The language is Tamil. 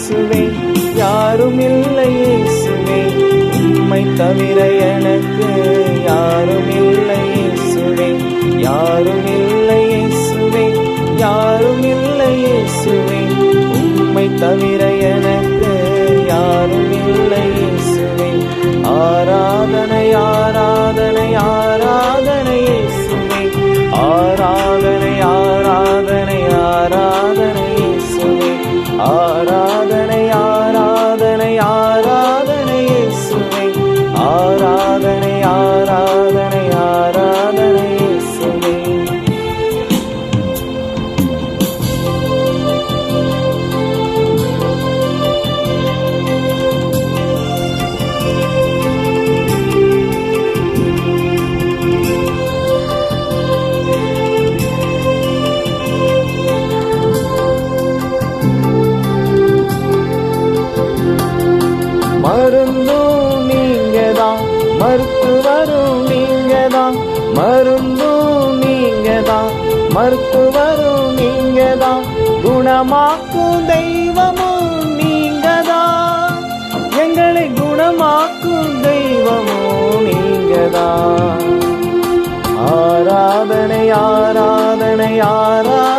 இயேசுவே யாரும் இல்லை இயேசுவே உம்மை தவிர எனக்கு யாரும் இல்லை இயேசுவே யாரும் மருந்தும் நீங்க தான் மருத்துவரும் நீங்க தான் குணமாக்கும் தெய்வமும் நீங்க தான் எங்களை குணமாக்கும் தெய்வமும் நீங்க தான் ஆராதனை ஆராதனை ஆரா